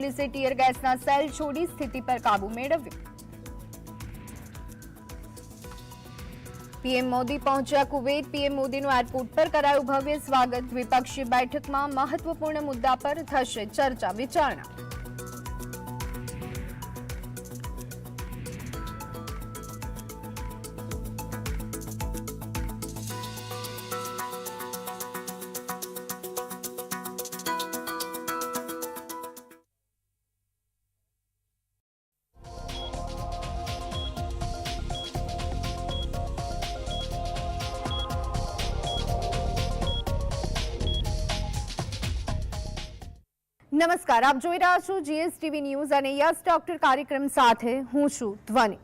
પોલીસે ટીયર ગેસના સેલ છોડી સ્થિતિ પર કાબુ મેળવ્યો. પીએમ મોદી પહોંચ્યા કુવૈત. પીએમ મોદીનું એરપોર્ટ પર કરાયું ભવ્ય સ્વાગત. દ્વિપક્ષીય બેઠકમાં મહત્વપૂર્ણ મુદ્દા પર થશે ચર્ચા વિચારણા. નમસ્કાર. આપ જોઈ રહ્યા છો જીએસટીવી ન્યૂઝ અને યસ, ડોક્ટર કાર્યક્રમ સાથે હું છું ધ્વનિ.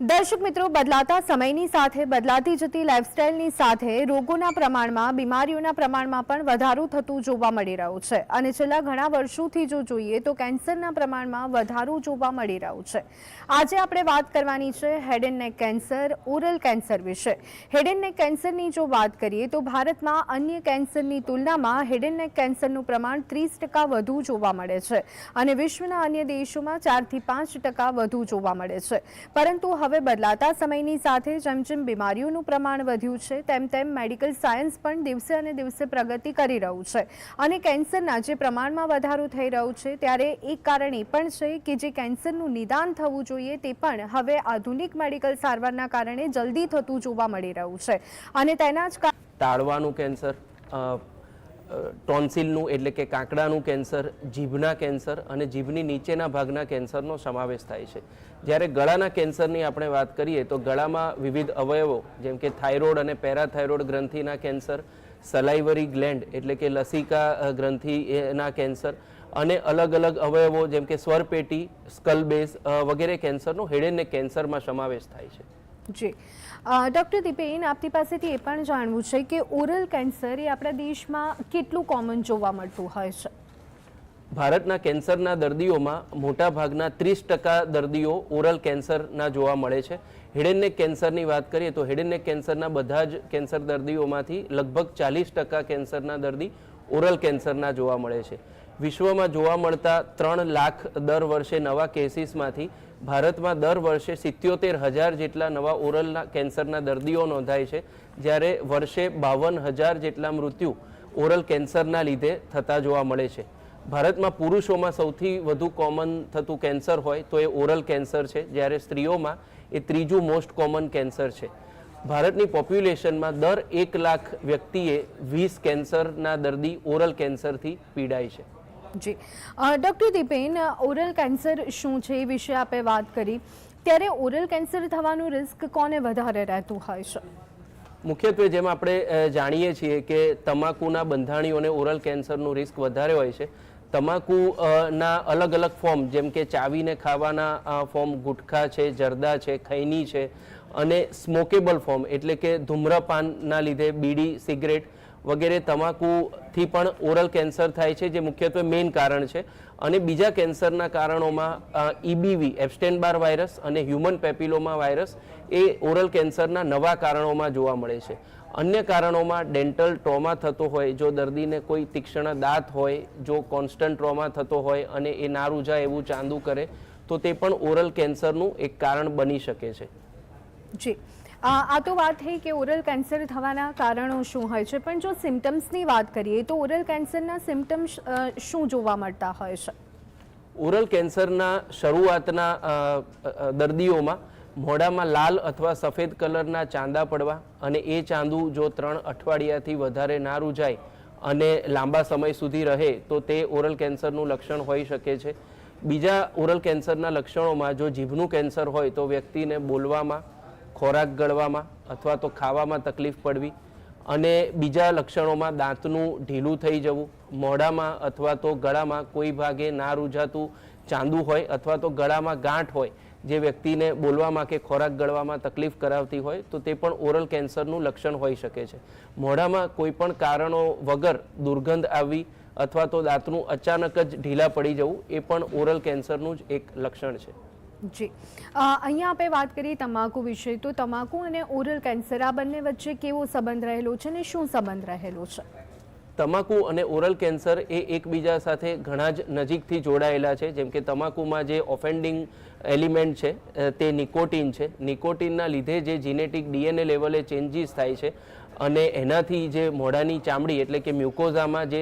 દર્શક મિત્રો, બદલાતા સમયની સાથે બદલાતી જતી લાઇફસ્ટાઇલની સાથે રોગોના પ્રમાણમાં, બીમારીઓના પ્રમાણમાં પણ વધારો થતું જોવા મળી રહ્યું છે. અને છેલ્લા ઘણા વર્ષોથી જો જોઈએ તો કેન્સરના પ્રમાણમાં વધારો જોવા મળી રહ્યું છે. આજે આપણે વાત કરવાની છે head and neck cancer oral cancer વિશે. હેડ એન્ડ નેક કેન્સરની જો વાત કરીએ તો ભારતમાં અન્ય કેન્સરની તુલનામાં હેડ એન્ડ નેક કેન્સરનું પ્રમાણ ત્રીસ ટકા વધુ જોવા મળે છે. અને વિશ્વના અન્ય દેશોમાં ચારથી પાંચ ટકા વધુ જોવા મળે છે. પરંતુ હવે બદલાતા સમયની સાથે જેમ જેમ બીમારીઓનું પ્રમાણ વધ્યું છે, તેમ તેમ મેડિકલ સાયન્સ પણ દિવસે અને દિવસે પ્રગતિ કરી રહ્યું છે. અને કેન્સરના જે પ્રમાણમાં વધારો થઈ રહ્યો છે, ત્યારે એક કારણ એ પણ છે કે જે કેન્સરનું નિદાન થવું જોઈએ તે પણ હવે આધુનિક મેડિકલ સારવારના કારણે જલ્દી થતું જોવા મળી રહ્યું છે. અને તેના જ તાળવાનું કેન્સર ટોન્સિલનું એટલે કે કાંકડાનું કેન્સર, જીભના કેન્સર અને જીભની નીચેના ભાગના કેન્સરનો સમાવેશ થાય છે. જ્યારે ગળાના કેન્સરની આપણે વાત કરીએ તો ગળામાં વિવિધ અવયવો જેમ કે થાઇરોઇડ અને પેરાથાઇરોઇડ ગ્રંથિના કેન્સર, સલાઇવરી ગ્લેન્ડ એટલે કે લસિકા ગ્રંથિના કેન્સર અને અલગ અલગ અવયવો જેમ કે સ્વરપેટી, સ્કલ બેઝ વગેરે કેન્સરનો હેડ કેન્સરમાં સમાવેશ થાય છે. જી. ડૉક્ટર દીપેન, આપની પાસેથી એ પણ જાણવું છે કે ઓરલ કેન્સર એ આપણા દેશમાં કેટલું કોમન જોવા મળતું હોય છે? ભારતના કેન્સરના દર્દીઓમાં મોટાભાગના ત્રીસ ટકા દર્દીઓ ઓરલ કેન્સરના જોવા મળે છે. હેડ કેન્સરની વાત કરીએ તો હેડ કેન્સરના બધા જ કેન્સર દર્દીઓમાંથી લગભગ ચાલીસ ટકા કેન્સરના દર્દી ઓરલ કેન્સરના જોવા મળે છે. વિશ્વમાં જોવા મળતા ત્રણ લાખ દર વર્ષે નવા કેસીસમાંથી ભારતમાં દર વર્ષે સિત્યોતેર હજાર જેટલા નવા ઓરલના કેન્સરના દર્દીઓ નોંધાય છે, જ્યારે વર્ષે બાવન હજાર જેટલા મૃત્યુ ઓરલ કેન્સરના લીધે થતા જોવા મળે છે. ભારતમાં પુરુષોમાં સૌથી વધુ કોમન થતું કેન્સર હોય તો એ ઓરલ કેન્સર છે, જ્યારે સ્ત્રીઓમાં એ ત્રીજું મોસ્ટ કોમન કેન્સર છે. ભારતની પોપ્યુલેશનમાં દર એક લાખ વ્યક્તિએ વીસ કેન્સરના દર્દી ઓરલ કેન્સરથી પીડાય છે. જી. ડૉક્ટર દીપેન, ઓરલ કેન્સર શું છે એ વિશે આપે વાત કરી. ત્યારે ઓરલ કેન્સર થવાનું રિસ્ક કોને વધારે રહેતું હોય છે? મુખ્યત્વે જેમ આપણે જાણીએ છીએ કે તમાકુના બંધાણીઓને ઓરલ કેન્સરનું રિસ્ક વધારે હોય છે. તમાકુના અલગ અલગ ફોર્મ, જેમ કે ચાવીને ખાવાના ફોર્મ, ગુટખા છે, જરદા છે, ખૈની છે, અને સ્મોકેબલ ફોર્મ, એટલે કે ધૂમ્રપાનના લીધે બીડી, સિગરેટ વગેરે તમાકુથી પણ ઓરલ કેન્સર થાય છે, જે મુખ્યત્વે મેઇન કારણ છે. અને બીજા કેન્સરના કારણોમાં ઈબીવી એબ્સ્ટેન બાર વાયરસ અને હ્યુમન પેપિલોમા વાયરસ એ ઓરલ કેન્સરના નવા કારણોમાં જોવા મળે છે. અન્ય કારણોમાં ડેન્ટલ ટ્રોમા થતો હોય, જો દર્દીને કોઈ તીક્ષ્ણ દાંત હોય, જો કોન્સ્ટન્ટ ટ્રોમા થતો હોય અને એ ના રૂજાય એવું ચાંદુ કરે, તો તે પણ ઓરલ કેન્સરનું એક કારણ બની શકે છે. જી. આ તો વાત થઈ કે ઓરલ કેન્સર થવાના કારણો શું હોય છે. પણ જો સિમ્ટમ્સની વાત કરીએ તો ઓરલ કેન્સરના સિમ્ટમ્સ શું જોવા મળતા હોય છે? ઓરલ કેન્સરના શરૂઆતના દર્દીઓમાં મોઢામાં લાલ અથવા સફેદ કલરના ચાંદા પડવા અને એ ચાંદુ જો ત્રણ અઠવાડિયાથી વધારે ના રૂજાય અને લાંબા સમય સુધી રહે તો તે ઓરલ કેન્સરનું લક્ષણ હોઈ શકે છે. બીજા ઓરલ કેન્સરના લક્ષણોમાં જો જીભનું કેન્સર હોય તો વ્યક્તિને બોલવામાં ખોરાક ગળવામાં અથવા તો ખાવામાં તકલીફ પડવી અને બીજા લક્ષણોમાં દાંતનું ઢીલું થઈ જવું, મોઢામાં અથવા તો ગળામાં કોઈ ભાગે ના રૂજાતું ચાંદુ હોય અથવા તો ગળામાં ગાંઠ હોય, જે વ્યક્તિને બોલવામાં કે ખોરાક ગળવામાં તકલીફ કરાવતી હોય, તો તે પણ ઓરલ કેન્સરનું લક્ષણ હોઈ શકે છે. મોઢામાં કોઈ પણ કારણો વગર દુર્ગંધ આવવી અથવા તો દાંતનું અચાનક જ ઢીલા પડી જવું, એ પણ ઓરલ કેન્સરનું જ એક લક્ષણ છે. જી. અહીંયા આપણે વાત કરીએ તમાકુ વિશે. તો તમાકુ અને ઓરલ કેન્સર આ બંને વચ્ચે કેવો સંબંધ રહેલો છે અને શું સંબંધ રહેલો છે? તમાકુ અને ઓરલ કેન્સર એ એકબીજા સાથે ઘણા જ નજીકથી જોડાયેલા છે. જેમ કે તમાકુમાં જે ઓફેન્ડિંગ એલિમેન્ટ છે તે નિકોટિન છે. નિકોટિનના લીધે જે જીનેટિક ડીએનએ લેવલે ચેન્જીસ થાય છે અને એનાથી જે મોઢાની ચામડી એટલે કે મ્યુકોઝામાં જે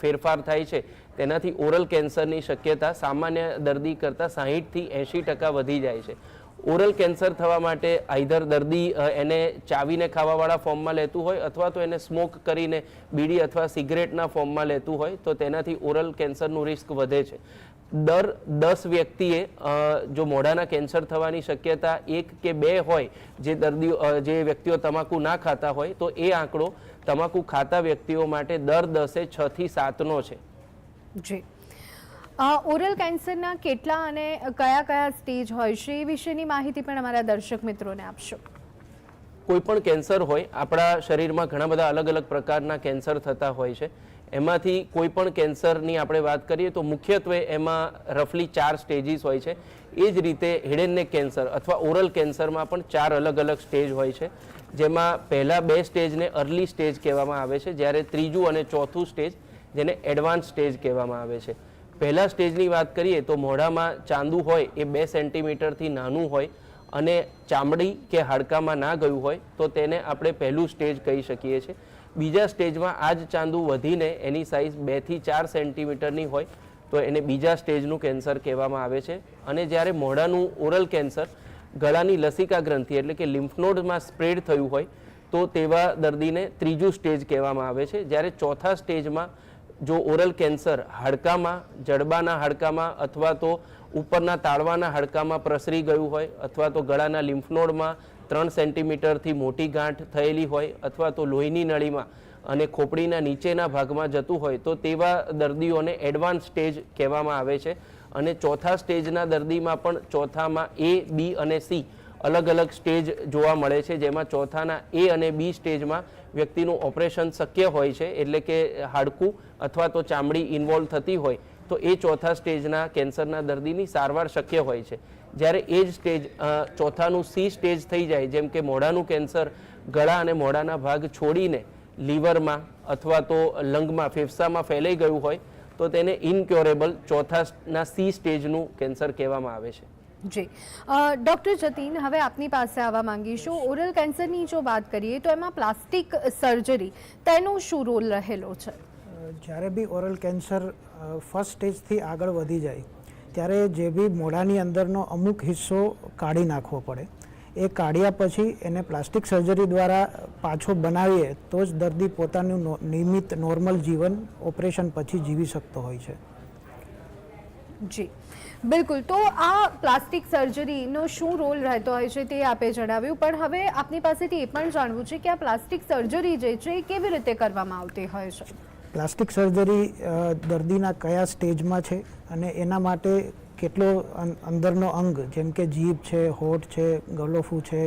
ફેરફાર થાય છે તેનાથી ઓરલ કેન્સરની શક્યતા સામાન્ય દર્દી કરતાં સાહીઠથી એંશી ટકા વધી જાય છે. ઓરલ કેન્સર થવા માટે આઈધર દર્દી એને ચાવીને ખાવાવાળા ફોર્મમાં લેતું હોય અથવા તો એને સ્મોક કરીને બીડી અથવા સિગરેટના ફોર્મમાં લેતું હોય, તો તેનાથી ઓરલ કેન્સરનું રિસ્ક વધે છે. દર દસ વ્યક્તિએ જો મોઢાના કેન્સર થવાની શક્યતા એક કે બે હોય, જે દર્દીઓ જે વ્યક્તિઓ તમાકુ ના ખાતા હોય, તો એ આંકડો તમાકુ ખાતા વ્યક્તિઓ માટે દર દસે છથી સાતનો છે. જી. ઓરલ કેન્સરના કેટલા અને કયા કયા સ્ટેજ હોય છે એ વિશેની માહિતી પણ અમારા દર્શક મિત્રોને આપશો. કોઈ પણ કેન્સર હોય, આપણા શરીરમાં ઘણા બધા અલગ અલગ પ્રકારના કેન્સર થતા હોય છે. એમાંથી કોઈ પણ કેન્સરની આપણે વાત કરીએ તો મુખ્યત્વે એમાં રફલી ચાર સ્ટેજીસ હોય છે. એ જ રીતે હેડ કેન્સર અથવા ઓરલ કેન્સરમાં પણ ચાર અલગ અલગ સ્ટેજ હોય છે. જેમાં પહેલાં બે સ્ટેજને અર્લી સ્ટેજ કહેવામાં આવે છે, જ્યારે ત્રીજું અને ચોથું સ્ટેજ જેને એડવાન્સ સ્ટેજ કહેવામાં આવે છે. પહેલા સ્ટેજની વાત કરીએ તો મોઢામાં ચાંદુ હોય એ બે સેન્ટીમીટરથી નાનું હોય અને ચામડી કે હાડકામાં ના ગયું હોય તો તેને આપણે પહેલું સ્ટેજ કહી શકીએ છીએ. બીજા સ્ટેજમાં આ જ ચાંદુ વધીને એની સાઇઝ બેથી ચાર સેન્ટીમીટરની હોય તો એને બીજા સ્ટેજનું કેન્સર કહેવામાં આવે છે. અને જ્યારે મોઢાનું ઓરલ કેન્સર ગળાની લસિકા ગ્રંથિ એટલે કે લિમ્ફનોડમાં સ્પ્રેડ થયું હોય તો તેવા દર્દીને ત્રીજું સ્ટેજ કહેવામાં આવે છે. જ્યારે ચોથા સ્ટેજમાં જો ઓરલ કેન્સર હાડકામાં, જડબાના હાડકામાં અથવા તો ઉપરના તાળવાના હાડકામાં પ્રસરી ગયું હોય અથવા તો ગળાના લિમ્ફનોડમાં ત્રણ સેન્ટીમીટરથી મોટી ગાંઠ થયેલી હોય અથવા તો લોહીની નળીમાં અને ખોપડીના નીચેના ભાગમાં જતું હોય, તો તેવા દર્દીઓને એડવાન્સ સ્ટેજ કહેવામાં આવે છે. અને ચોથા સ્ટેજના દર્દીમાં પણ ચોથામાં એ બી અને સી અલગ અલગ સ્ટેજ જોવા મળે છે, જેમાં ચોથાના એ અને બી સ્ટેજમાં વ્યક્તિનું ઓપરેશન શક્ય હોય છે, એટલે કે હાડકું અથવા તો ચામડી ઇન્વોલ્વ થતી હોય, તો એ ચોથા સ્ટેજના કેન્સરના દર્દીની સારવાર શક્ય હોય છે. જ્યારે એ જ સ્ટેજ ચોથાનું સી સ્ટેજ થઈ જાય, જેમ કે મોઢાનું કેન્સર, ગળા અને મોઢાના ભાગ છોડીને લીવરમાં અથવા તો લંગમાં, ફેફસામાં ફેલાઈ ગયું હોય, તો તેને ઇનક્યોરેબલ ચોથાના સી સ્ટેજનું કેન્સર કહેવામાં આવે છે. જી. ડૉક્ટર જતીન, હવે આપની પાસે આવવા માંગીશું. ઓરલ કેન્સરની જો વાત કરીએ તો એમાં પ્લાસ્ટિક સર્જરી તેનો શું રોલ રહેલો છે? જ્યારે બી ઓરલ કેન્સર ફર્સ્ટ સ્ટેજથી આગળ વધી જાય, ત્યારે જે બી મોઢાની અંદરનો અમુક હિસ્સો કાઢી નાખવો પડે. એ કાઢ્યા પછી એને પ્લાસ્ટિક સર્જરી દ્વારા પાછો બનાવીએ તો જ દર્દી પોતાનું નિયમિત નોર્મલ જીવન ઓપરેશન પછી જીવી શકતો હોય છે. જી. બિલકુલ. તો આ પ્લાસ્ટિક સર્જરીનો શું રોલ રહેતો હોય છે તે આપે જણાવ્યું, પણ હવે આપની પાસેથી એ પણ જાણવું છે કે આ પ્લાસ્ટિક સર્જરી જે છે એ કેવી રીતે કરવામાં આવતી હોય છે? પ્લાસ્ટિક સર્જરી દર્દીના કયા સ્ટેજમાં છે અને એના માટે કેટલો અંદરનો અંગ, જેમ કે જીભ છે, હોઠ છે, ગલોફું છે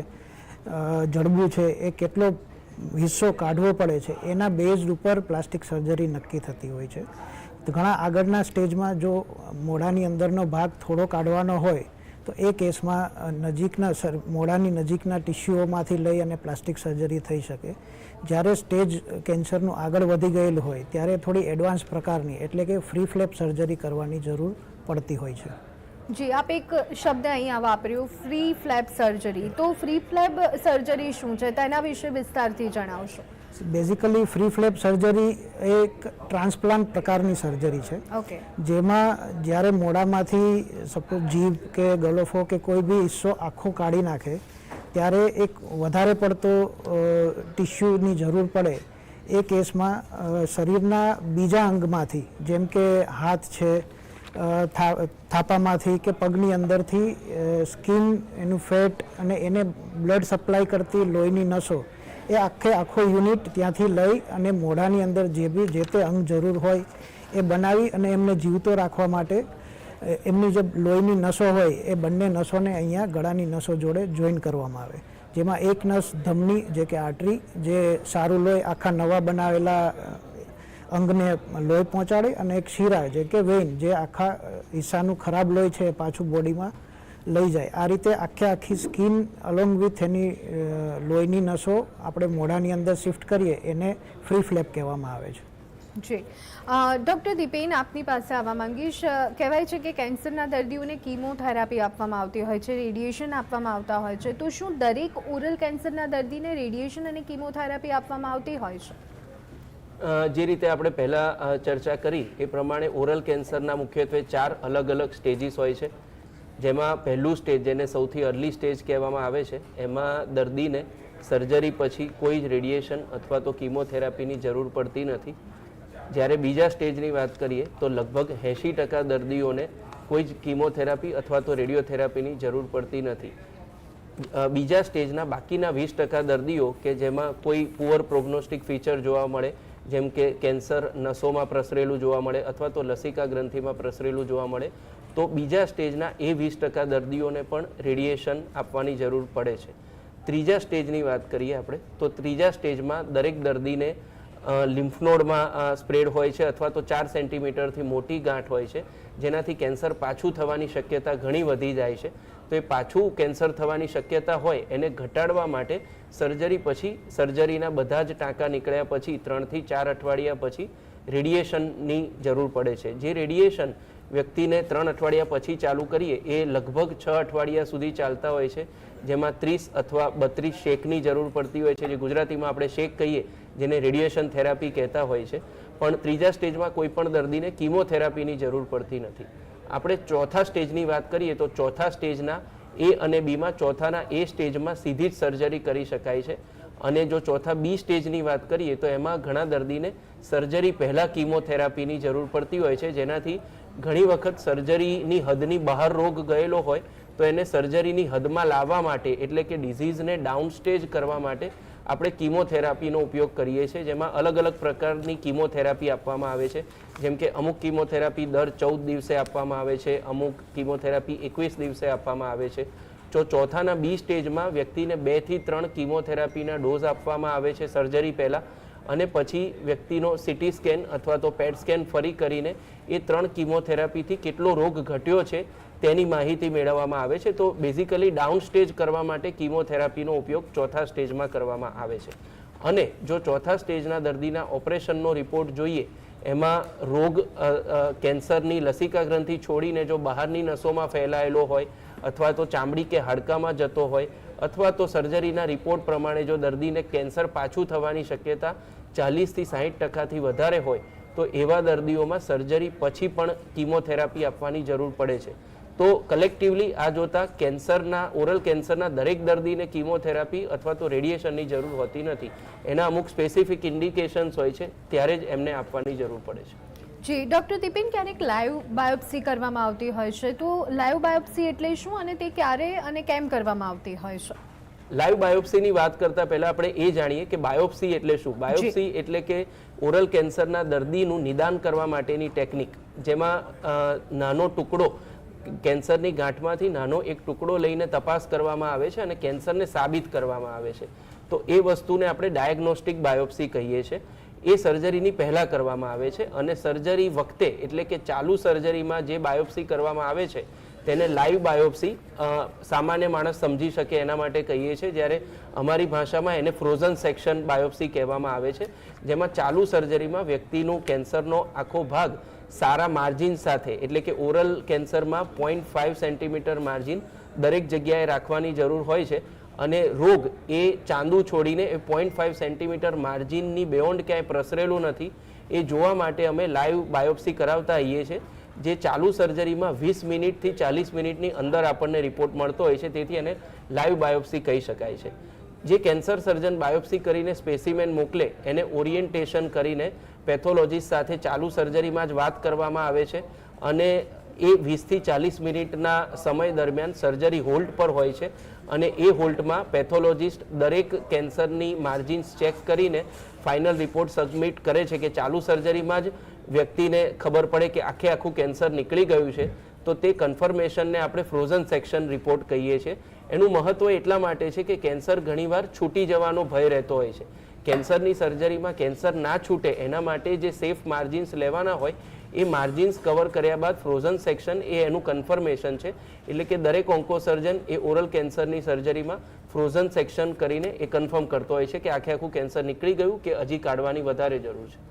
જડબું છે, એ કેટલો હિસ્સો કાઢવો પડે છે, એના બેઝ ઉપર પ્લાસ્ટિક સર્જરી નક્કી થતી હોય છે. ઘણા આગળના સ્ટેજમાં જો મોઢાની અંદરનો ભાગ થોડો કાઢવાનો હોય, તો એ કેસમાં નજીકના સર, મોઢાની નજીકના ટિશ્યુઓમાંથી લઈ અને પ્લાસ્ટિક સર્જરી થઈ શકે. જ્યારે સ્ટેજ કેન્સરનું આગળ વધી ગયેલું હોય, ત્યારે થોડી એડવાન્સ પ્રકારની, એટલે કે ફ્રી ફ્લેપ સર્જરી કરવાની જરૂર પડતી હોય છે. જી, આપ એક શબ્દ અહીંયા વાપર્યો, ફ્રી ફ્લેપ સર્જરી. તો ફ્રી ફ્લેપ સર્જરી શું છે? તેના વિશે વિસ્તારથી જણાવશો. બેઝિકલી ફ્રી ફ્લેપ સર્જરી એક ટ્રાન્સપ્લાન્ટ પ્રકારની સર્જરી છે. ઓકે જેમાં જ્યારે મોડામાંથી સપોઝ જીભ કે ગલોફો કે કોઈ બી હિસ્સો આખો કાઢી નાખે ત્યારે એક વધારે પડતો ટિશ્યુની જરૂર પડે એ કેસમાં શરીરના બીજા અંગમાંથી જેમ કે હાથ છે થાપામાંથી કે પગની અંદરથી સ્કિન એનું ફેટ અને એને બ્લડ સપ્લાય કરતી લોહીની નસો એ આખે આખો યુનિટ ત્યાંથી લઈ અને મોઢાની અંદર જે બી જે તે અંગ જરૂર હોય એ બનાવી અને એમને જીવતો રાખવા માટે એમની જે લોહીની નસો હોય એ બંને નસોને અહીંયા ગળાની નસો જોડે જોઈન કરવામાં આવે. જેમાં એક નસ ધમની જે કે આર્ટરી જે સારું લોહી આખા નવા બનાવેલા અંગને લોહી પહોંચાડે અને એક શીરા જે કે વેઇન જે આખા હિસ્સાનું ખરાબ લોહી છે પાછું બોડીમાં લઈ જાય. આ રીતે આખે આખી સ્કિન અલોંગ વિથ એની લોહીની નસો આપણે મોઢાની અંદર શિફ્ટ કરીએ એને ફ્રી ફ્લેપ કહેવામાં આવે છે. જી. ડૉક્ટર દીપેન આપની પાસે આવવા માંગીશ. કહેવાય છે કે કેન્સરના દર્દીઓને કીમોથેરાપી આપવામાં આવતી હોય છે રેડિયેશન આપવામાં આવતા હોય છે. તો શું દરેક ઓરલ કેન્સરના દર્દીને રેડિયેશન અને કીમોથેરાપી આપવામાં આવતી હોય છે? જે રીતે આપણે પહેલાં ચર્ચા કરી એ પ્રમાણે ઓરલ કેન્સરના મુખ્યત્વે ચાર અલગ અલગ સ્ટેજીસ હોય છે. જેમાં પહેલું સ્ટેજ જેને સૌથી અર્લી સ્ટેજ કહેવામાં આવે છે, એમાં દર્દીને સર્જરી પછી કોઈ જ રેડિયેશન અથવા તો કીમોથેરાપીની જરૂર પડતી નથી. જ્યારે બીજા સ્ટેજની વાત કરીએ, તો લગભગ એંશી ટકા દર્દીઓને કોઈ જ કીમોથેરાપી અથવા તો રેડિયોથેરાપીની જરૂર પડતી નથી. બીજા સ્ટેજના બાકીના વીસ ટકા દર્દીઓ કે જેમાં કોઈ પુઅર પ્રોગ્નોસ્ટિક ફીચર જોવા મળે, જેમ કે કેન્સર નસોમાં પ્રસરેલું જોવા મળે અથવા તો લસિકા ગ્રંથિમાં પ્રસરેલું જોવા મળે તો બીજા સ્ટેજના એ વીસ ટકા દર્દીઓને પણ રેડિયેશન આપવાની જરૂર પડે છે. ત્રીજા સ્ટેજની વાત કરીએ આપણે, તો ત્રીજા સ્ટેજમાં દરેક દર્દીને લિમ્ફનોડમાં સ્પ્રેડ હોય છે અથવા તો ચાર સેન્ટીમીટરથી મોટી ગાંઠ હોય છે, જેનાથી કેન્સર પાછું થવાની શક્યતા ઘણી વધી જાય છે. તો એ પાછું કેન્સર થવાની શક્યતા હોય, એને ઘટાડવા માટે સર્જરી પછી, સર્જરીના બધા જ ટાંકા નીકળ્યા પછી, ત્રણથી ચાર અઠવાડિયા પછી રેડિયેશનની જરૂર પડે છે. જે રેડિયેશન વ્યક્તિને ત્રણ અઠવાડિયા પછી ચાલુ કરીએ, એ લગભગ છ અઠવાડિયા સુધી ચાલતા હોય છે. જેમાં ત્રીસ અથવા બત્રીસ શેકની જરૂર પડતી હોય છે. જે ગુજરાતીમાં આપણે શેક કહીએ, જેને રેડિયેશન થેરાપી કહેતા હોય છે. પણ ત્રીજા સ્ટેજમાં કોઈ પણ દર્દીને કીમોથેરાપીની જરૂર પડતી નથી. આપણે ચોથા સ્ટેજની વાત કરીએ તો ચોથા સ્ટેજના એ અને બીમાં ચોથાના એ સ્ટેજમાં સીધી જ સર્જરી કરી શકાય છે. અને જો ચોથા બી સ્ટેજની વાત કરીએ તો એમાં ઘણા દર્દીને સર્જરી પહેલાં કીમોથેરાપીની જરૂર પડતી હોય છે. જેનાથી ઘણી વખત સર્જરીની હદની બહાર રોગ ગયેલો હોય, તો એને સર્જરીની હદમાં લાવવા માટે, એટલે કે ડિઝીઝને ડાઉન સ્ટેજ કરવા માટે આપણે કીમોથેરાપીનો ઉપયોગ કરીએ છીએ, જેમાં અલગ અલગ પ્રકારની કીમોથેરાપી આપવામાં આવે છે. જેમ કે અમુક કીમોથેરાપી દર ચૌદ દિવસે આપવામાં આવે છે, અમુક કીમોથેરાપી એકવીસ દિવસે આપવામાં આવે છે. જો ચોથાના બી સ્ટેજમાં વ્યક્તિને બેથી ત્રણ કીમોથેરાપીના ડોઝ આપવામાં આવે છે સર્જરી પહેલાં અને પછી વ્યક્તિનો સિટી સ્કેન અથવા તો પેટ સ્કેન ફરી કરીને એ ત્રણ કિમોથેરાપીથી કેટલો રોગ ઘટ્યો છે તેની માહિતી મેળવવામાં આવે છે. તો બેઝિકલી ડાઉન સ્ટેજ કરવા માટે કિમોથેરાપીનો ઉપયોગ ચોથા સ્ટેજમાં કરવામાં આવે છે. અને જો ચોથા સ્ટેજના દર્દીના ઓપરેશનનો રિપોર્ટ જોઈએ, એમાં રોગ કેન્સરની લસિકા ગ્રંથિ છોડીને જો બહારની નસોમાં ફેલાયેલો હોય અથવા તો ચામડી કે હાડકામાં જતો હોય અથવા તો સર્જરીના રિપોર્ટ પ્રમાણે જો દર્દીને કેન્સર પાછું થવાની શક્યતા ચાલીસથી સાહીઠ ટકાથી વધારે હોય, તો એવા દર્દીઓમાં સર્જરી પછી પણ કિમોથેરાપી આપવાની જરૂર પડે છે. તો કલેક્ટિવલી આ જોતા કેન્સરના ઓરલ કેન્સરના દરેક દર્દીને કિમોથેરાપી અથવા તો રેડિયેશનની જરૂર હોતી નથી. એના અમુક સ્પેસિફિક ઇન્ડિકેશન્સ હોય છે, ત્યારે જ એમને આપવાની જરૂર પડે છે. જી ડૉક્ટર દીપિન ક્યારેક લાઈવ બાયોપ્સી કરવામાં આવતી હોય છે. તો લાઈવ બાયોપ્સી એટલે શું અને તે ક્યારે અને કેમ કરવામાં આવતી હોય છે? લાઈવ બાયોપ્સીની વાત કરતા પહેલા આપણે એ જાણીએ કે બાયોપ્સી એટલે શું? બાયોપ્સી એટલે કે ઓરલ કેન્સરના દર્દીનું નિદાન કરવા માટેની ટેકનિક જેમાં નાનો ટુકડો કેન્સરની ગાંઠમાંથી નાનો એક ટુકડો લઈને તપાસ કરવામાં આવે છે અને કેન્સરને સાબિત કરવામાં આવે છે. તો એ વસ્તુને આપણે ડાયગ્નોસ્ટિક બાયોપ્સી કહીએ છીએ. એ સર્જરીની પહેલાં કરવામાં આવે છે અને સર્જરી વખતે, એટલે કે ચાલુ સર્જરીમાં જે બાયોપ્સી કરવામાં આવે છે, તેને લાઈવ બાયોપ્સી સામાન્ય માણસ સમજી શકે એના માટે કહીએ છીએ. જ્યારે અમારી ભાષામાં એને ફ્રોઝન સેક્શન બાયોપ્સી કહેવામાં આવે છે, જેમાં ચાલુ સર્જરીમાં વ્યક્તિનું કેન્સરનો આખો ભાગ સારા માર્જિન સાથે, એટલે કે ઓરલ કેન્સરમાં પોઈન્ટ ફાઇવ સેન્ટીમીટર માર્જિન દરેક જગ્યાએ રાખવાની જરૂર હોય છે. અને રોગ એ ચાંદુ છોડીને એ પોઈન્ટ ફાઇવ સેન્ટીમીટર માર્જિનની બિયોન્ડ ક્યાંય પ્રસરેલું નથી, એ જોવા માટે અમે લાઈવ બાયોપ્સી કરાવતા હોઈએ છીએ, જે ચાલુ સર્જરીમાં વીસ મિનિટથી ચાલીસ મિનિટની અંદર આપણને રિપોર્ટ મળતો હોય છે, તેથી એને લાઈવ બાયોપ્સી કહી શકાય છે. જે કેન્સર સર્જન બાયોપ્સી કરીને સ્પેસિમેન મોકલે, એને ઓરિએન્ટેશન કરીને પેથોલોજીસ્ટ સાથે ચાલુ સર્જરીમાં જ વાત કરવામાં આવે છે, અને એ વીસથી ચાલીસ મિનિટના સમય દરમિયાન સર્જરી હોલ્ડ પર હોય છે અને એ હોલ્ટમાં પેથોલોજીસ્ટ દરેક કેન્સરની માર્જિન્સ ચેક કરીને ફાઇનલ રિપોર્ટ સબમિટ કરે છે કે ચાલુ સર્જરીમાં જ વ્યક્તિને ખબર પડે કે આખે આખું કેન્સર નીકળી ગયું છે. તો તે કન્ફર્મેશનને આપણે ફ્રોઝન સેક્શન રિપોર્ટ કહીએ છીએ. એનું મહત્વ એટલા માટે છે કે કેન્સર ઘણીવાર છૂટી જવાનો ભય રહેતો હોય છે. કેન્સરની સર્જરીમાં કેન્સર ના છૂટે એના માટે જે સેફ માર્જિન્સ લેવાના હોય એ માર્જિન્સ કવર કર્યા બાદ ફ્રોઝન સેક્શન એ એનું કન્ફર્મેશન છે. એટલે કે દરેક ઓન્કો સર્જન એ ઓરલ કેન્સરની સર્જરીમાં ફ્રોઝન સેક્શન કરીને એ કન્ફર્મ કરતો હોય છે કે આખે આખું કેન્સર નીકળી ગયું કે હજી કાઢવાની વધારે જરૂર છે.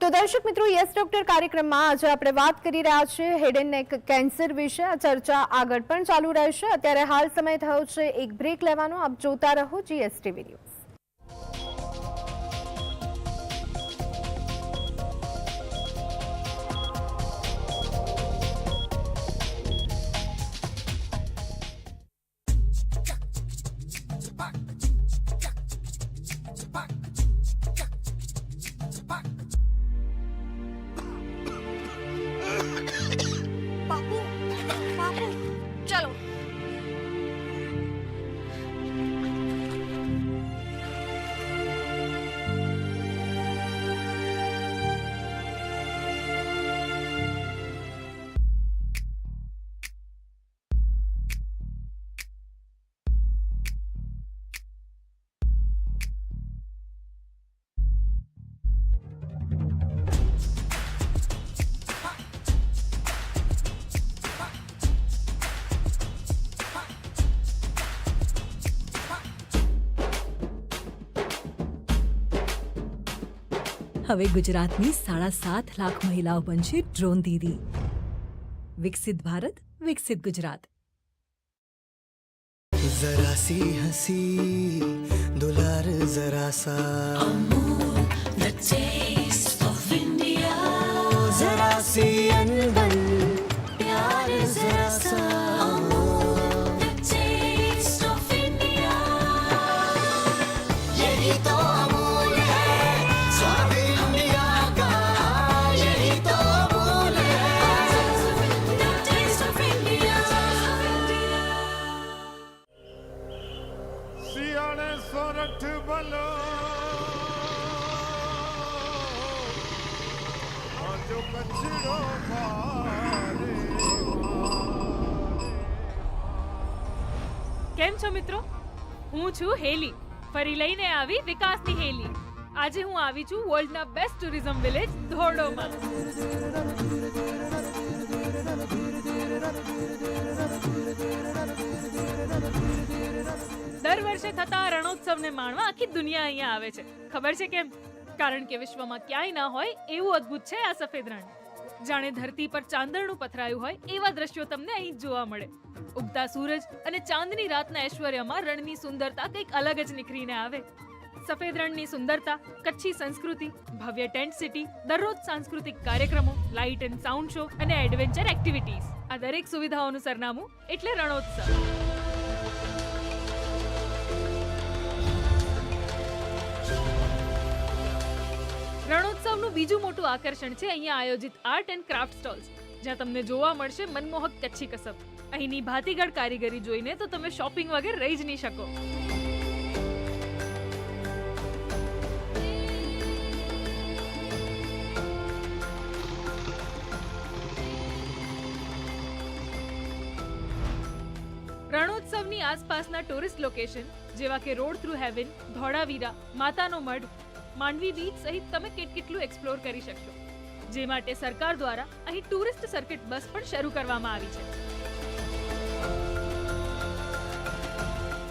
તો દર્શક મિત્રો, યસ, ડોક્ટર કાર્યક્રમમાં આજે આપણે વાત કરી રહ્યા છીએ હેડ એન્ડ નેક કેન્સર વિશે. આ ચર્ચા આગળ પણ ચાલુ રહેશે. અત્યારે હાલ સમય થયો છે, એક બ્રેક લેવાનો. આપ જોતા રહો જીએસટીવી ન્યૂઝ હવે ગુજરાતની સાડા સાત લાખ મહિલાઓ બનશે ડ્રોન દીદી. વિકસિત ભારત વિકસિત ગુજરાત. જરા સી હસી દુલાર જરા સા. છું હેલી. ફરી લઈને આવી વિકાસની હેલી. આજે હું આવી છું વર્લ્ડના બેસ્ટ ટુરિઝમ વિલેજ ધોરડોમાં. દર વર્ષે થતા રણોત્સવને માણવા આખી દુનિયા અહીંયા આવે છે. ખબર છે કેમ? કારણ કે વિશ્વમાં ક્યાંય ના હોય એવું અદ્ભુત છે આ સફેદ રણ. જાણે ધરતી પર ચાંદરનું પથરાયું હોય એવા દ્રશ્યો તમને અહીં જોવા મળે. ઉગતા સૂરજ અને ચાંદની રાતના ઐશ્વર્યમાં રણની સુંદરતા કંઈક અલગ જ નીકળીને આવે. સફેદ રણની સુંદરતા, કચ્છી સંસ્કૃતિ, ભવ્ય ટેન્ટ સિટી, દરરોજ સાંસ્કૃતિક કાર્યક્રમો, લાઇટ એન્ડ સાઉન્ડ શો અને એડવેન્ચર એક્ટિવિટીઝ. આ દરેક સુવિધાઓનું સરનામું એટલે રણોત્સવ. રણોત્સવનું બીજું મોટું આકર્ષણ છે અહીંયા આયોજિત આર્ટ એન્ડ ક્રાફ્ટ સ્ટોલ્સ, જ્યાં તમને જોવા મળશે મનમોહક કચ્છી કસબ. અહીંની ભાતીગળ કારીગરી જોઈને તો તમે શોપિંગ વગર રહી જ નહીં શકો. રણોત્સવની આસપાસના ટુરિસ્ટ લોકેશન જેવા કે રોડ થ્રુ હેવન, ધોળાવીરા, માતાનો મઢ, માંડવી બીચ સહિત તમે કેટકેટલું એક્સપ્લોર કરી શકશો. જે માટે સરકાર દ્વારા અહીં ટુરિસ્ટ સર્કિટ બસ પણ શરૂ કરવામાં આવી છે.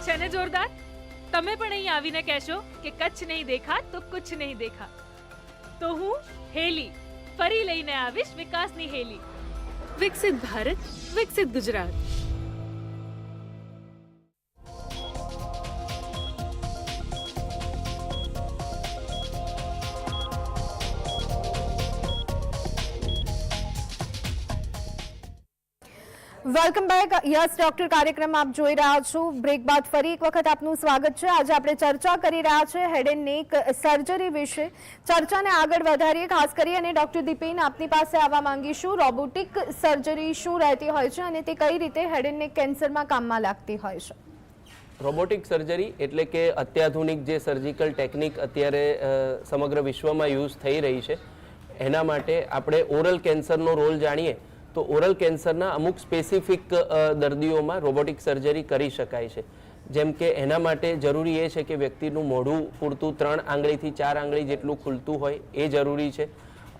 છે ને, જોરદાર? તમે પણ અહીં આવીને કહેશો કે કચ્છ નહીં દેખા તો કુછ નહીં દેખા. તો હું હેલી, ફરી લઈને આવીશ વિકાસની હેલી. વિકસિત ભારત, વિકસિત Gujarat. Welcome back. Yes, doctor, કાર્યક્રમ આપ જોઈ રહ્યા છો. બ્રેક બાદ ફરી એક વખત આપનું સ્વાગત છે. આજે આપણે ચર્ચા કરી રહ્યા છે હેડ એન્ડ નેક સર્જરી વિશે. ચર્ચાને આગળ વધારીએ, ખાસ કરી અને ડોક્ટર દીપેન આપની પાસે આવવા માંગીશું. રોબોટિક સર્જરી શું રહેતી હોય છે અને તે કઈ રીતે હેડ એન્ડ નેક કેન્સરમાં કામમાં લાગતી હોય છે? રોબોટિક સર્જરી એટલે કે અત્યાધુનિક જે સર્જિકલ ટેકનિક અત્યારે સમગ્ર વિશ્વમાં યુઝ થઈ રહી છે. એના માટે આપણે ઓરલ કેન્સરનો રોલ જાણીએ. તો ઓરલ કેન્સરના અમુક સ્પેસિફિક દર્દીઓમાં રોબોટિક સર્જરી કરી શકાય છે. જેમ કે એના માટે જરૂરી એ છે કે વ્યક્તિનું મોઢું પૂરતું ત્રણ આંગળીથી ચાર આંગળી જેટલું ખુલતું હોય એ જરૂરી છે.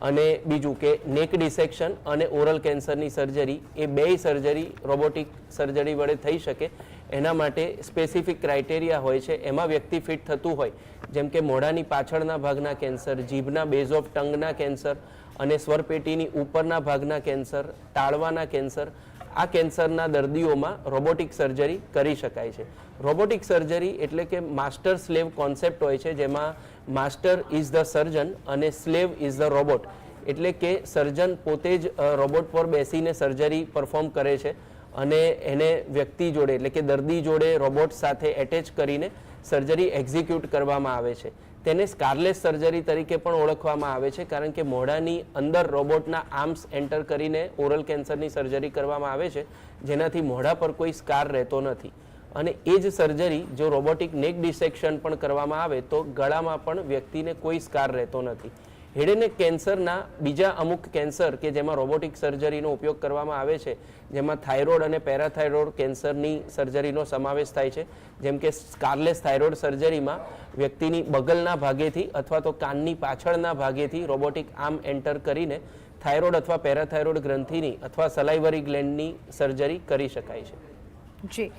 અને બીજું કે નેક ડિસેક્શન અને ઓરલ કેન્સરની સર્જરી એ બેય સર્જરી, રોબોટિક સર્જરી વડે થઈ શકે. એના માટે સ્પેસિફિક ક્રાઇટેરિયા હોય છે. એમાં વ્યક્તિ ફિટ થતું હોય. જેમ કે મોઢાની પાછળના ભાગના કેન્સર, જીભના બેઝ ઓફ ટંગના કેન્સર અને સ્વરપેટીની ઉપરના ભાગના કેન્સર ટાળવાના કેન્સર, આ કેન્સરના દર્દીઓમાં રોબોટિક સર્જરી કરી શકાય છે. રોબોટિક સર્જરી એટલે કે માસ્ટર સ્લેવ કોન્સેપ્ટ હોય છે, જેમાં માસ્ટર ઇઝ ધ સર્જન અને સ્લેવ ઇઝ ધ રોબોટ. એટલે કે સર્જન પોતે જ રોબોટ પર બેસીને સર્જરી પરફોર્મ કરે છે અને એને વ્યક્તિ જોડે, એટલે કે દર્દી જોડે રોબોટ સાથે એટેચ કરીને સર્જરી એક્ઝિક્યુટ કરવામાં આવે છે. તેને સ્કારલેસ સર્જરી તરીકે પણ ઓળખવામાં આવે છે, કારણ કે મોઢાની અંદર રોબોટના આર્મ્સ એન્ટર કરીને ઓરલ કેન્સરની સર્જરી કરવામાં આવે છે, જેનાથી મોઢા પર કોઈ સ્કાર રહેતો નથી. અને એ જ સર્જરી જો રોબોટિક નેક ડિસેક્શન પણ કરવામાં આવે, તો ગળામાં પણ વ્યક્તિને કોઈ સ્કાર રહેતો નથી. હેડ એન્ડ કેન્સરના બીજા અમુક કેન્સર કે જેમાં રોબોટિક સર્જરીનો ઉપયોગ કરવામાં આવે છે, જેમાં થાઇરોઇડ અને પેરાથાઇરોઇડ કેન્સરની સર્જરીનો સમાવેશ થાય છે, જેમ કે સ્કારલેસ થાઇરોઇડ સર્જરીમાં વ્યક્તિની બગલના ભાગેથી અથવા તો કાનની પાછળના ભાગેથી રોબોટિક આર્મ એન્ટર કરીને થાઇરોઇડ અથવા પેરાથાઇરોઇડ ગ્રંથિની અથવા સલાઇવરી ગ્લેન્ડની સર્જરી કરી શકાય છે. જી.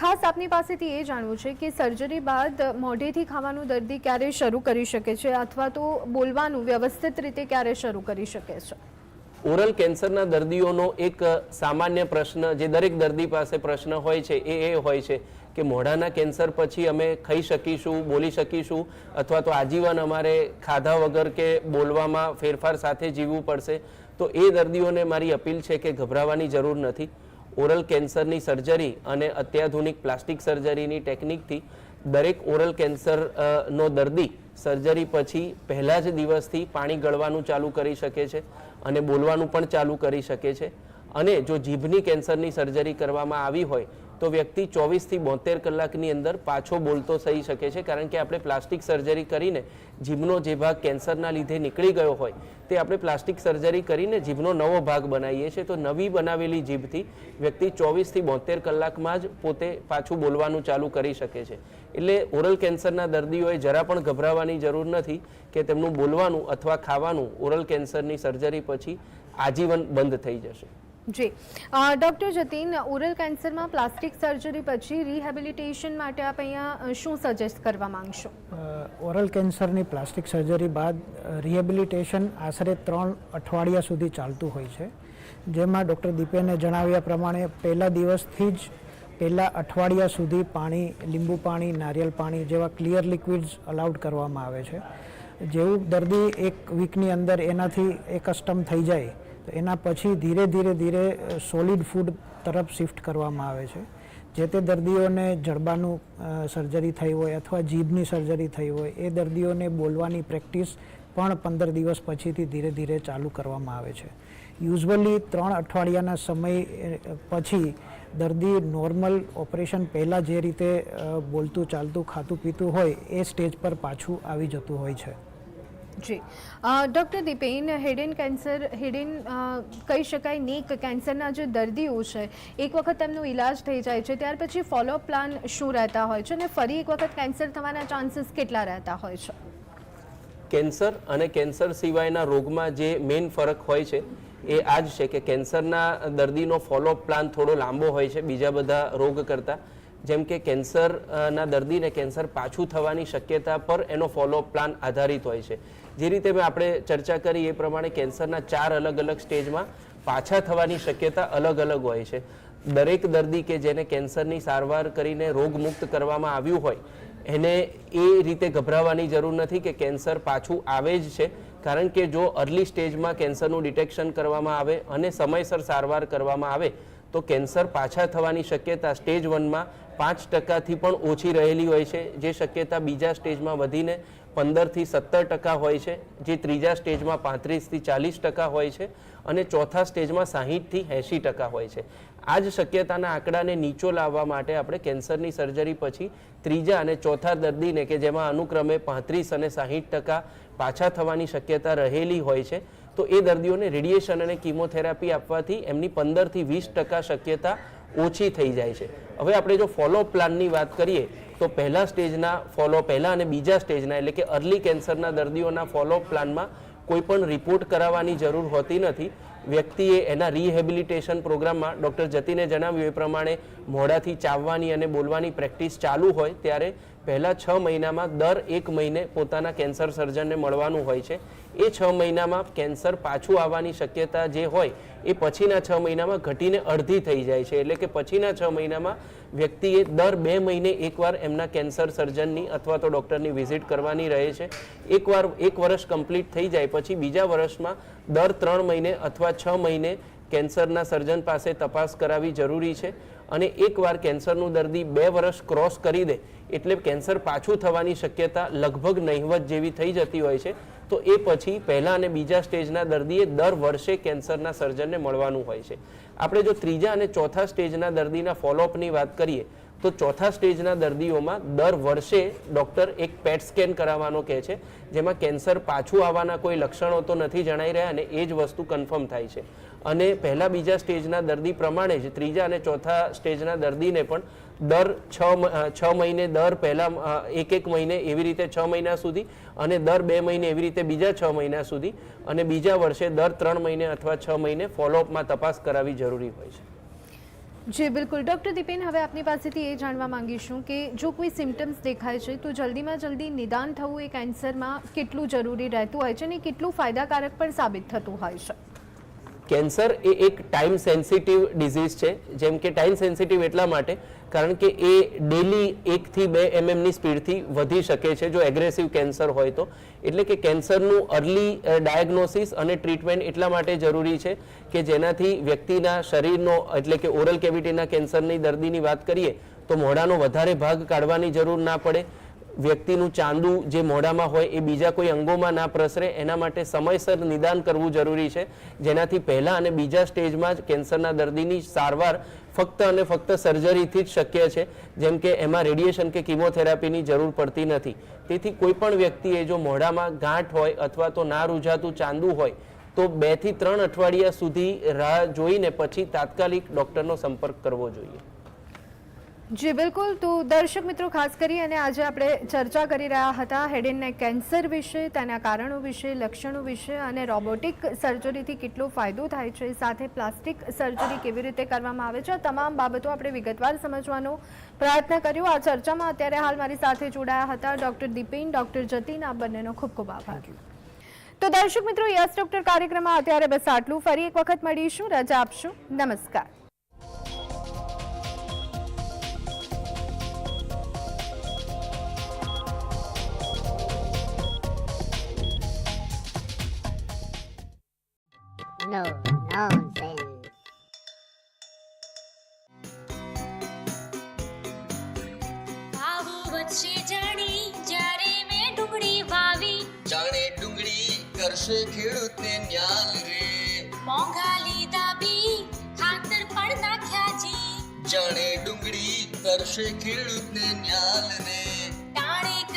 ખાસ આપની પાસેથી એ જાણવું છે કે સર્જરી બાદ મોઢેથી ખાવાનું દર્દી ક્યારે શરૂ કરી શકે છે અથવા તો બોલવાનું વ્યવસ્થિત રીતે ક્યારે શરૂ કરી શકે છે? ઓરલ કેન્સરના દર્દીઓનો એક સામાન્ય પ્રશ્ન જે દરેક દર્દી પાસે પ્રશ્ન હોય છે એ એ હોય છે કે મોઢાના કેન્સર પછી અમે ખાઈ શકીશું, બોલી શકીશું અથવા તો આજીવન અમારે ખાધા વગર કે બોલવામાં ફેરફાર સાથે જીવવું પડશે. તો એ દર્દીઓને મારી અપીલ છે કે ગભરાવાની જરૂર નથી. ઓરલ કેન્સરની સર્જરી અને અત્યાધુનિક પ્લાસ્ટિક સર્જરીની ટેકનિકથી દરેક ઓરલ કેન્સર નો દર્દી સર્જરી પછી પહેલા જ દિવસથી પાણી ગળવાનું ચાલુ કરી શકે છે અને બોલવાનું પણ ચાલુ કરી શકે છે. અને જો જીભની કેન્સરની સર્જરી કરવામાં આવી હોય તો વ્યક્તિ ચોવીસથી બોતેર કલાકની અંદર પાછો બોલતો થઈ શકે છે. કારણ કે આપણે પ્લાસ્ટિક સર્જરી કરીને જીભનો જે ભાગ કેન્સરના લીધે નીકળી ગયો હોય, તે આપણે પ્લાસ્ટિક સર્જરી કરીને જીભનો નવો ભાગ બનાવીએ છીએ. તો નવી બનાવેલી જીભથી વ્યક્તિ ચોવીસથી બોતેર કલાકમાં જ પોતે પાછું બોલવાનું ચાલુ કરી શકે છે. એટલે ઓરલ કેન્સરના દર્દીઓએ જરા પણ ગભરાવાની જરૂર નથી કે તેમનું બોલવાનું અથવા ખાવાનું ઓરલ કેન્સરની સર્જરી પછી આજીવન બંધ થઈ જશે. જી. ડૉક્ટર જતીન, ઓરલ કેન્સરમાં પ્લાસ્ટિક સર્જરી પછી રિહેબિલિટેશન માટે આપ અહીંયા શું સજેસ્ટ કરવા માંગશો? ઓરલ કેન્સરની પ્લાસ્ટિક સર્જરી બાદ રિહેબિલિટેશન આશરે ત્રણ અઠવાડિયા સુધી ચાલતું હોય છે. જેમાં ડૉક્ટર દીપેને જણાવ્યા પ્રમાણે પહેલા દિવસથી જ પહેલા અઠવાડિયા સુધી પાણી, લીંબુ પાણી, નારિયેલ પાણી જેવા ક્લિયર લિક્વિડ્સ અલાઉડ કરવામાં આવે છે. જેવું દર્દી એક વીકની અંદર એનાથી એકસ્ટમ થઈ જાય તો એના પછી ધીરે ધીરે ધીરે સોલિડ ફૂડ તરફ શિફ્ટ કરવામાં આવે છે. જે તે દર્દીઓને જડબાનું સર્જરી થઈ હોય અથવા જીભની સર્જરી થઈ હોય, એ દર્દીઓને બોલવાની પ્રેક્ટિસ પણ પંદર દિવસ પછીથી ધીરે ધીરે ચાલુ કરવામાં આવે છે. યુઝવલી ત્રણ અઠવાડિયાના સમય પછી દર્દી નોર્મલ ઓપરેશન પહેલાં જે રીતે બોલતું, ચાલતું, ખાતું, પીતું હોય, એ સ્ટેજ પર પાછું આવી જતું હોય છે. જી. Doctor Dipen head and cancer head and કહી શકાય નેક કેન્સરના જે દર્દીઓ છે, એક વખત તેમનો ઈલાજ થઈ જાય છે, ત્યાર પછી ફોલોઅપ પ્લાન શું રહેતા હોય છે અને ફરી એક વખત કેન્સર થવાના ચાન્સીસ કેટલા રહેતા હોય છે? કેન્સર અને કેન્સર સિવાયના રોગમાં જે મેઇન ફરક હોય છે, એ આ જ છે કે કેન્સરના દર્દીનો ફોલોઅપ પ્લાન થોડો લાંબો હોય છે, બીજા બધા રોગ કરતાં. જેમ કે કેન્સરના દર્દીને કેન્સર પાછું થવાની શક્યતા પર એનો ફોલોઅપ પ્લાન આધારિત હોય છે. જે રીતે મેં આપણે ચર્ચા કરી એ પ્રમાણે કેન્સરના ચાર અલગ અલગ સ્ટેજમાં પાછા થવાની શક્યતા અલગ અલગ હોય છે. દરેક દર્દી કે જેને કેન્સરની સારવાર કરીને રોગમુક્ત કરવામાં આવ્યું હોય, એને એ રીતે ગભરાવાની જરૂર નથી કે કેન્સર પાછું આવે જ છે. કારણ કે જો અર્લી સ્ટેજમાં કેન્સરનું ડિટેક્શન કરવામાં આવે અને સમયસર સારવાર કરવામાં આવે, તો કેન્સર પાછા થવાની શક્યતા સ્ટેજ વનમાં પાંચ ટકાથી પણ ઓછી રહેલી હોય છે. જે શક્યતા બીજા સ્ટેજમાં વધીને પંદરથી સત્તર ટકા હોય છે, જે ત્રીજા સ્ટેજમાં પાંત્રીસથી ચાલીસ ટકા હોય છે અને ચોથા સ્ટેજમાં સાહીઠથી એંશી ટકા હોય છે. આ જ શક્યતાના આંકડાને નીચો લાવવા માટે આપણે કેન્સરની સર્જરી પછી ત્રીજા અને ચોથા દર્દીને કે જેમાં અનુક્રમે પાંત્રીસ અને સાહીઠ ટકા પાછા થવાની શક્યતા રહેલી હોય છે, તો એ દર્દીઓને રેડિયેશન અને કિમોથેરાપી આપવાથી એમની પંદરથી વીસ ટકા શક્યતા ઓછી થઈ જાય છે. હવે આપણે જો ફોલો પ્લાનની વાત કરીએ તો પહેલા સ્ટેજના ફોલો પહેલા અને બીજા સ્ટેજના, એટલે કે અર્લી કેન્સરના દર્દીઓના ફોલો પ્લાનમાં કોઈ પણ રિપોર્ટ કરાવવાની જરૂર હોતી નથી. વ્યક્તિએ એના રિહેબિલિટેશન પ્રોગ્રામમાં ડૉક્ટર જતીને જણાવ્યું એ પ્રમાણે મોઢાથી ચાવવાની અને બોલવાની પ્રેક્ટિસ ચાલુ હોય ત્યારે પહેલા છ મહિનામાં દર એક મહિને પોતાના કેન્સર સર્જનને મળવાનું હોય છે. એ છ મહિનામાં કેન્સર પાછું આવવાની શક્યતા જે હોય, એ પછીના છ મહિનામાં ઘટીને અડધી થઈ જાય છે. એટલે કે પછીના છ મહિનામાં વ્યક્તિએ દર બે મહિને એકવાર એમના કેન્સર સર્જનની અથવા તો ડૉક્ટરની વિઝિટ કરવાની રહે છે. એકવાર, એક વર્ષ કમ્પ્લીટ થઈ જાય, પછી બીજા વર્ષમાં દર ત્રણ મહિને અથવા છ મહિને કેન્સરના સર્જન પાસે તપાસ કરાવવી જરૂરી છે. અને એકવાર કેન્સરનું દર્દી બે વર્ષ ક્રોસ કરી દે એટલે કેન્સર પાછું થવાની શક્યતા લગભગ નહિવત જેવી થઈ જતી હોય છે. તો એ પછી પહેલા અને બીજા સ્ટેજના દર્દીએ દર વર્ષે કેન્સરના સર્જનને મળવાનું હોય છે. આપણે જો ત્રીજા અને ચોથા સ્ટેજના દર્દીના ફોલોઅપની વાત કરીએ, તો ચોથા સ્ટેજના દર્દીઓમાં દર વર્ષે ડૉક્ટર એક પેટ સ્કેન કરાવવાનો કહે છે, જેમાં કેન્સર પાછું આવવાના કોઈ લક્ષણો તો નથી જણાઈ રહ્યા અને એ જ વસ્તુ કન્ફર્મ થાય છે. અને પહેલા બીજા સ્ટેજના દર્દી પ્રમાણે જ ત્રીજા અને ચોથા સ્ટેજના દર્દીને પણ દર છ છ મહિને દર પહેલા એક એક મહિને એવી રીતે છ મહિના સુધી અને દર બે મહિને એવી રીતે બીજા છ મહિના સુધી અને બીજા વર્ષે દર ત્રણ મહિને અથવા છ મહિને ફોલોઅપમાં તપાસ કરાવવી જરૂરી હોય છે. જી, બિલકુલ. ડૉક્ટર દીપેન, હવે આપની પાસેથી એ જાણવા માંગીશું કે જો કોઈ સિમ્ટમ્સ દેખાય છે, તો જલ્દીમાં જલ્દી નિદાન થવું એ કેન્સરમાં કેટલું જરૂરી રહેતું હોય છે અને કેટલું ફાયદાકારક પણ સાબિત થતું હોય છે? કેન્સર એ એક ટાઈમ સેન્સિટિવ ડિઝીઝ છે. જેમ કે ટાઈમ સેન્સિટિવ એટલા માટે કારણ કે એ ડેલી એકથી બે એમએમની સ્પીડથી વધી શકે છે જો એગ્રેસિવ કેન્સર હોય તો. એટલે કે કેન્સરનું અર્લી ડાયગ્નોસિસ અને ટ્રીટમેન્ટ એટલા માટે જરૂરી છે કે જેનાથી વ્યક્તિના શરીરનો, એટલે કે ઓરલ કેવિટીના કેન્સરની દર્દીની વાત કરીએ તો મોઢાનો વધારે ભાગ કાઢવાની જરૂર ના પડે. વ્યક્તિનું ચાંદુ જે મોઢામાં હોય એ બીજા કોઈ અંગોમાં ના પ્રસરે, એના માટે સમયસર નિદાન કરવું જરૂરી છે. જેનાથી પહેલા અને બીજા સ્ટેજમાં જ કેન્સરના દર્દીની સારવાર ફક્ત અને ફક્ત સર્જરીથી જ શક્ય છે. જેમ કે એમાં રેડિયેશન કે કિમોથેરાપીની જરૂર પડતી નથી. તેથી કોઈ પણ વ્યક્તિએ જો મોઢામાં ગાંઠ હોય અથવા તો ના રૂઝાતું ચાંદુ હોય, તો બેથી ત્રણ અઠવાડિયા સુધી રાહ જોઈને પછી તાત્કાલિક ડોક્ટરનો સંપર્ક કરવો જોઈએ. જી બિલકુલ. તો દર્શક મિત્રો ખાસ કરી અને આજે આપણે ચર્ચા કરી રહ્યા હતા હેડ એન્ડ નેક કેન્સર વિશે તેના કારણો વિશે લક્ષણો વિશે અને રોબોટિક સર્જરીથી કેટલો ફાયદો થાય છે સાથે પ્લાસ્ટિક સર્જરી કેવી રીતે કરવામાં આવે છે આ તમામ બાબતો આપણે વિગતવાર સમજવાનો પ્રયત્ન કર્યો. આ ચર્ચામાં અત્યારે હાલ મારી સાથે જોડાયા હતા ડૉક્ટર દીપિન ડૉક્ટર જતીન આ બંનેનો ખૂબ ખૂબ આભાર. તો દર્શક મિત્રો યસ ડૉક્ટર કાર્યક્રમમાં અત્યારે બસ આટલું. ફરી એક વખત મળીશું. રજા આપશું. નમસ્કાર. No nonsense. વચ્ચે જાણી જ્યારે મેં ડુંગળી વાવી. જાણે ડુંગળી કરશે ખેડૂતને ન્યાલ રે. મોંઘા લીધા બી ખાતર પણ નાખ્યા જી. જાણે ડુંગળી કરશે ખેડૂતને ન્યાલ રે.